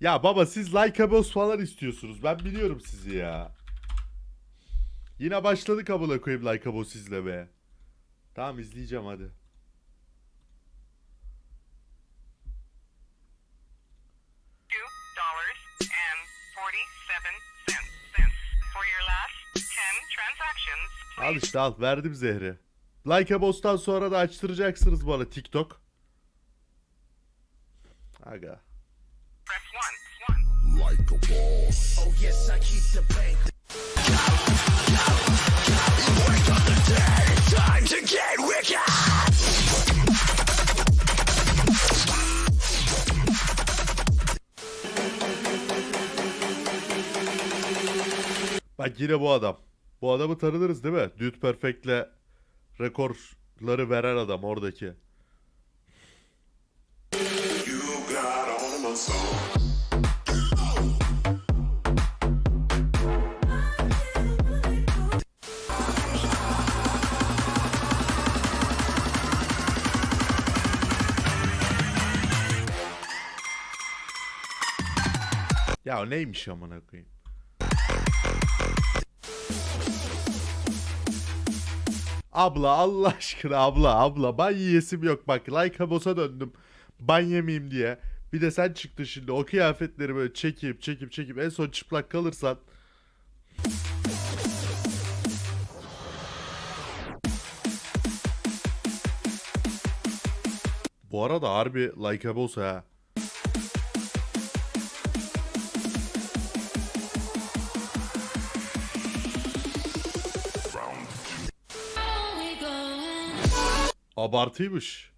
Ya baba siz like abos falan istiyorsunuz. Ben biliyorum sizi ya. Yine başladık abone koyayım like abos izlemeye. Tamam izleyeceğim hadi. Al işte al verdim zehri. Like abos'tan sonra da açtıracaksınız bana TikTok. Aga. Like a boss. Oh yes, I keep the bank. Bak yine bu adam. Bu adamı tanıdınız değil mi? Dude Perfect'le rekorları veren adam oradaki. You got Ya neymiş amına koyayım? Abla Allah aşkına abla abla ban yiyesim yok bak like abosa döndüm ban yemeyeyim diye. Bir de sen çıktın şimdi o kıyafetleri böyle çekip çekip çekip en son çıplak kalırsan. Bu arada harbi like abosa ha. Abartıymış.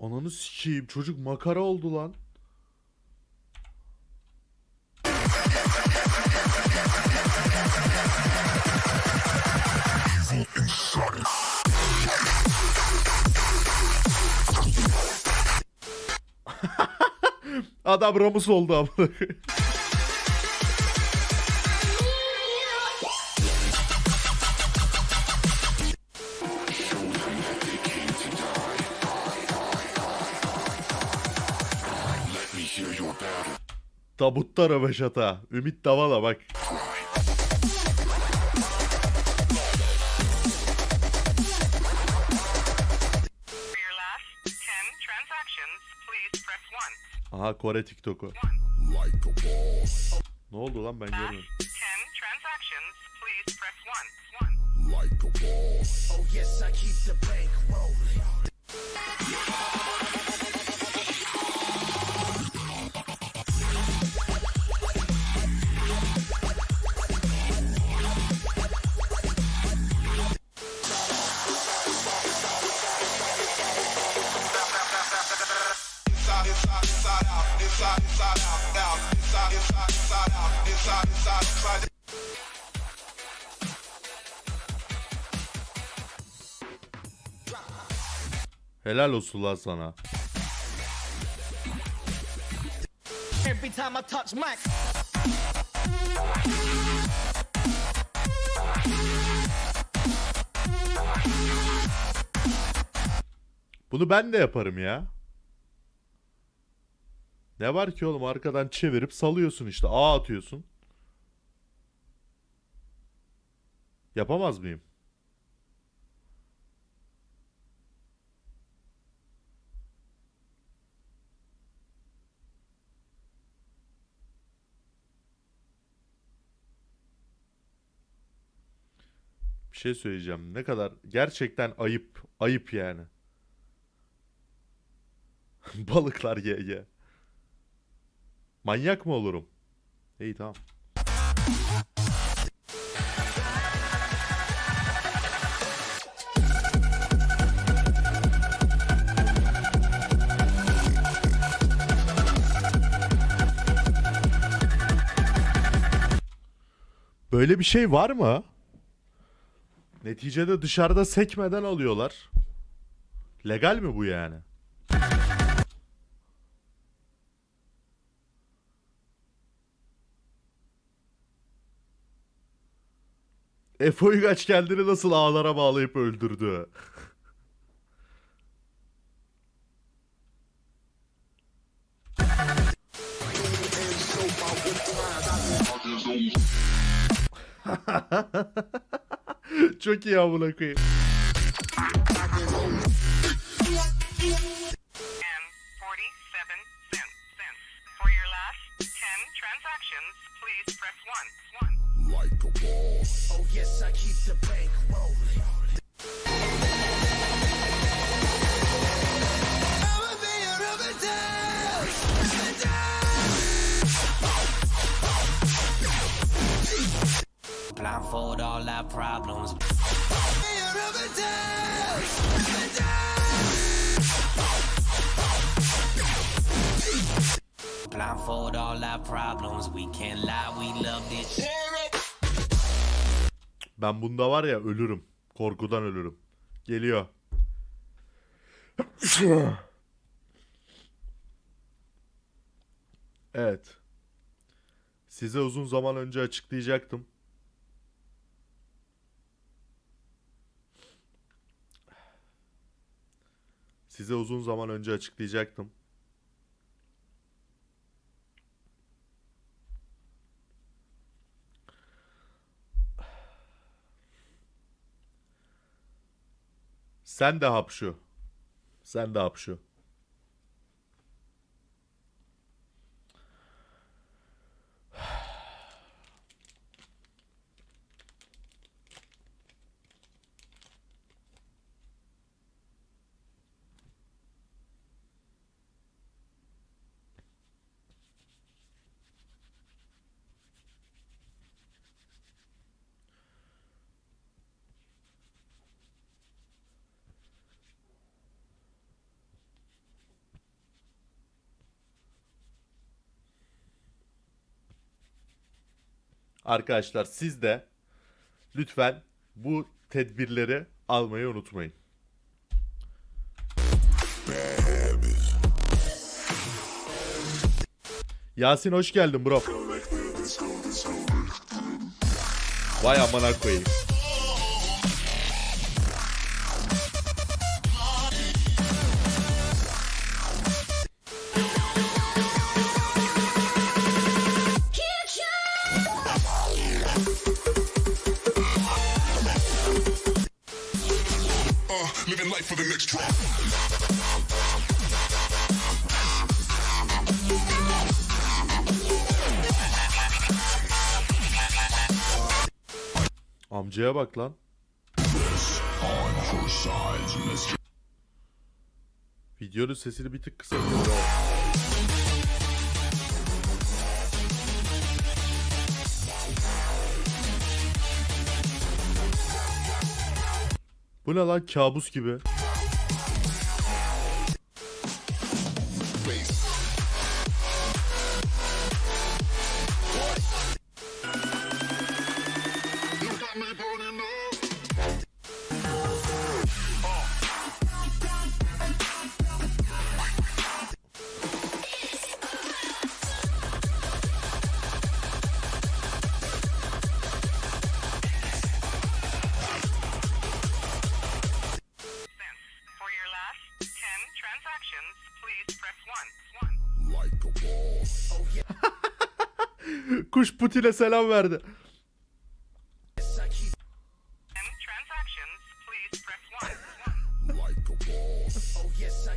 Ananı sikeyim çocuk makara oldu lan. Adam Ramus oldu battle Tabutta röveşata. Ümit Davala bak. Aha Kore TikTok'u. Like a boss. Ne oldu lan ben görmedim. Like a boss. Oh yes, I keep the bank rolling. Helal olsun lan sana. Every time I touch Mac, Bunu ben de yaparım ya. Ne var ki oğlum arkadan çevirip salıyorsun işte. A atıyorsun. Yapamaz mıyım? Bir şey söyleyeceğim. Ne kadar gerçekten ayıp, ayıp yani. Balıklar ye ye. Manyak mı olurum? İyi tamam. Böyle bir şey var mı? Neticede dışarıda sekmeden alıyorlar. Legal mi bu yani? Efe Uygaç kendini nasıl ağlara bağlayıp öldürdü? Çok iyi amına koyayım. All our problems. Blindfold all our problems. We can't lie, we love this. Ben bunda var ya ölürüm. Korkudan ölürüm. Geliyor. evet. Size uzun zaman önce açıklayacaktım. Size uzun zaman önce açıklayacaktım. Sen de hapşu. Sen de hapşu. Arkadaşlar siz de lütfen bu tedbirleri almayı unutmayın. Yasin hoş geldin bro. Vay amına koyayım. Amcaya bak lan. Videonun sesini bir tık kısa. Bu ne lan kabus gibi.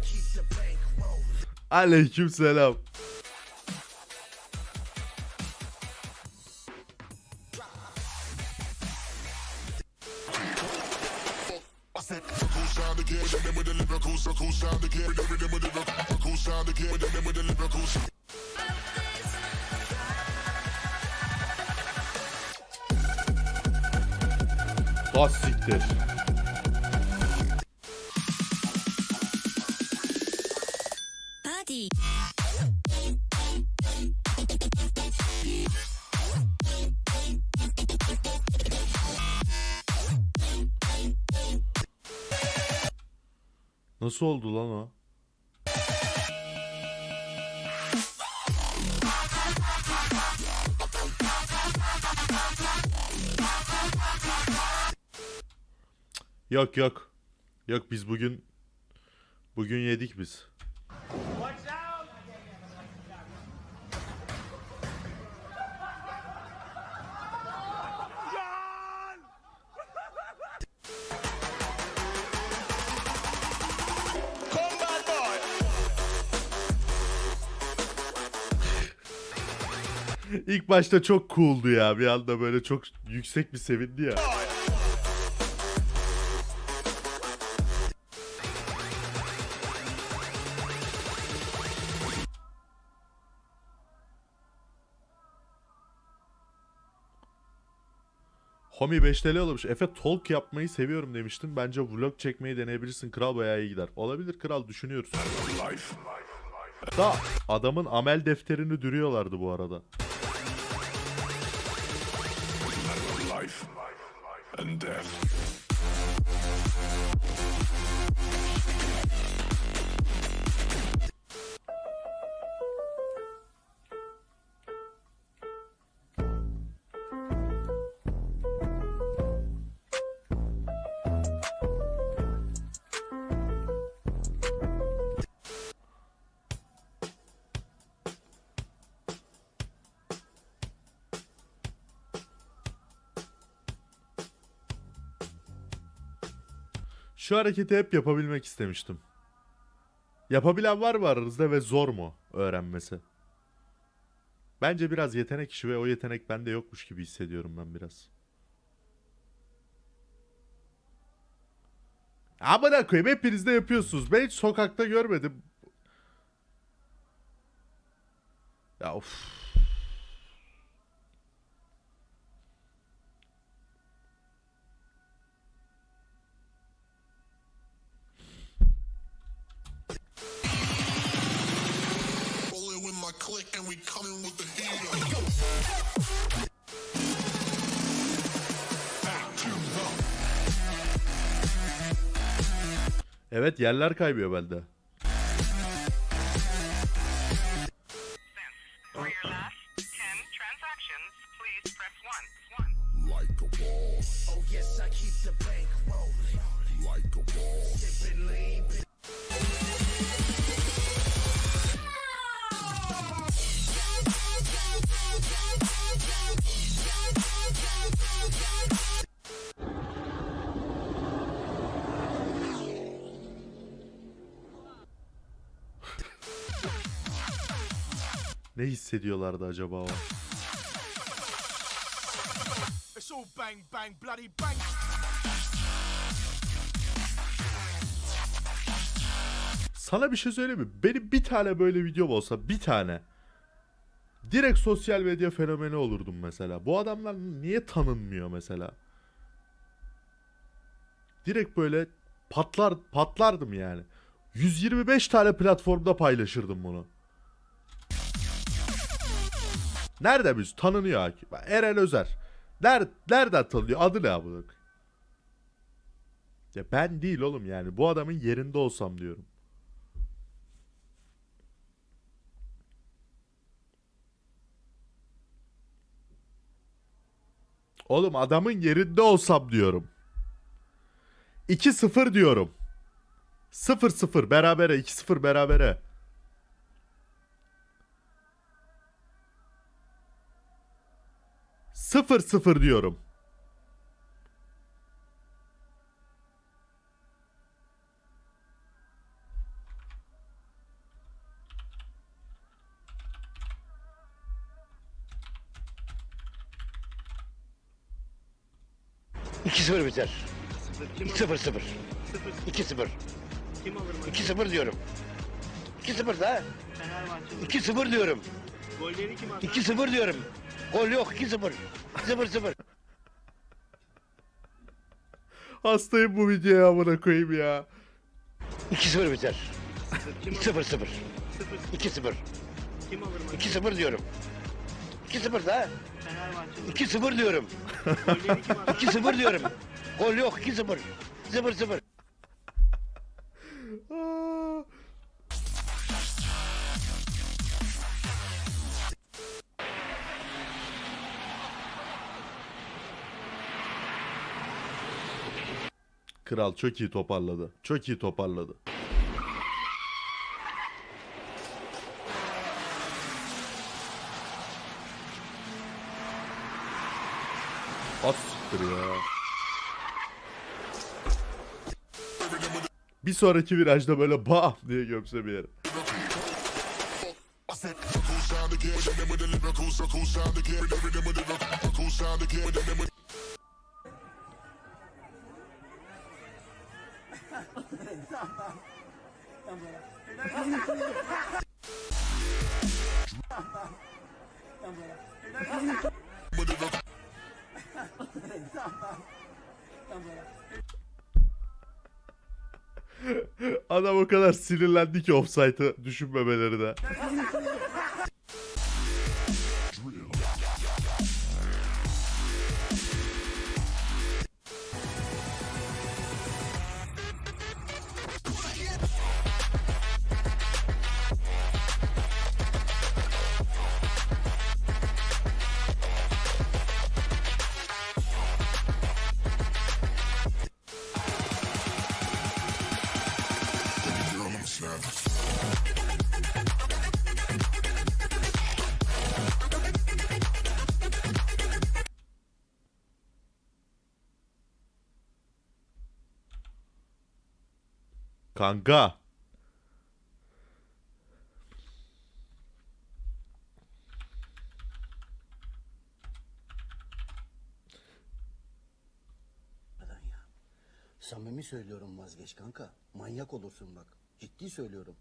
Keep the bank rolling. Aleyküm selam. Party. Nasıl oldu lan o? Yok yok. Yok biz bugün bugün yedik biz. İlk başta çok cool'du ya. Bir anda böyle çok yüksek bir sevindi ya. Homi 5 TL olmuş. Efe talk yapmayı seviyorum demiştin. Bence vlog çekmeyi deneyebilirsin. Kral bayağı iyi gider. Olabilir kral düşünüyoruz. Da adamın amel defterini dürüyorlardı bu arada. Life and death. Şu hareketi hep yapabilmek istemiştim. Yapabilen var mı aranızda ve zor mu öğrenmesi? Bence biraz yetenek işi ve o yetenek bende yokmuş gibi hissediyorum ben biraz. Amına koyayım hepiniz de yapıyorsunuz. Ben hiç sokakta görmedim. Ya of. And we coming with the heat. Evet yerler kaybıyor bende. Ne hissediyorlardı acaba o? It's all bang, bang, bloody bang. Sana bir şey söyleyeyim mi? Benim bir tane böyle videom olsa bir tane. Direkt sosyal medya fenomeni olurdum mesela. Bu adamlar niye tanınmıyor mesela? Direkt böyle patlar patlardım yani. 125 tane platformda paylaşırdım bunu. Nerede biz? Tanınıyor Akif. Eren Özer. Nerede, nereden tanınıyor? Adı ne abone? Ya ben değil oğlum yani. Bu adamın yerinde olsam diyorum. Oğlum adamın yerinde olsam diyorum. 2-0 diyorum. 0-0 berabere 2-0 berabere. Sıfır sıfır diyorum. İki sıfır biter. İki sıfır sıfır. İki sıfır. İki sıfır diyorum. İki sıfır da. İki sıfır diyorum. İki sıfır diyorum. Gol yok 2-0. 0-0. Hastayım bu videoya amına koyayım ya. 2-0 biter. 0-0. 2-0. 2-0 diyorum. 2-0 da. 2-0 diyorum. 2-0 diyorum. Gol yok 2-0. 0-0. Kral çok iyi toparladı. Çok iyi toparladı. Az ya. Bir sonraki virajda böyle bam diye gömse bir yere. Adam o kadar sinirlendi ki offside'ı düşünmemeleri de. Kanka. Samimi söylüyorum vazgeç kanka. Manyak olursun bak. Ciddi söylüyorum.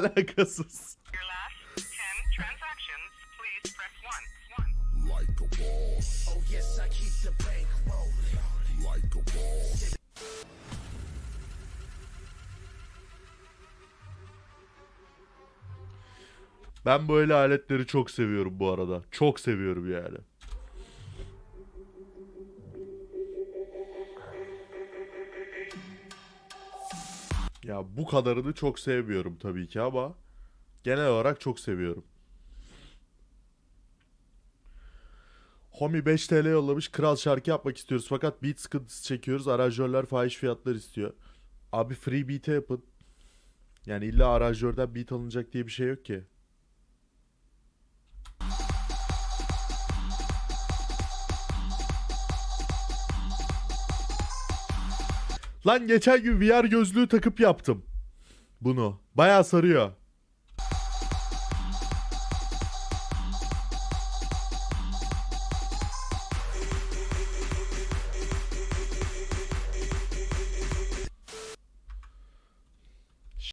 Boss. Ben böyle aletleri çok seviyorum bu arada. Çok seviyorum yani. Ya bu kadarını çok sevmiyorum tabii ki ama genel olarak çok seviyorum. Homi 5 TL yollamış. Kral şarkı yapmak istiyoruz fakat beat sıkıntısı çekiyoruz. Aranjörler fahiş fiyatlar istiyor. Abi free beat'e yapın. Yani illa aranjörden beat alınacak diye bir şey yok ki. Lan geçen gün VR gözlüğü takıp yaptım. Bunu. Bayağı sarıyor.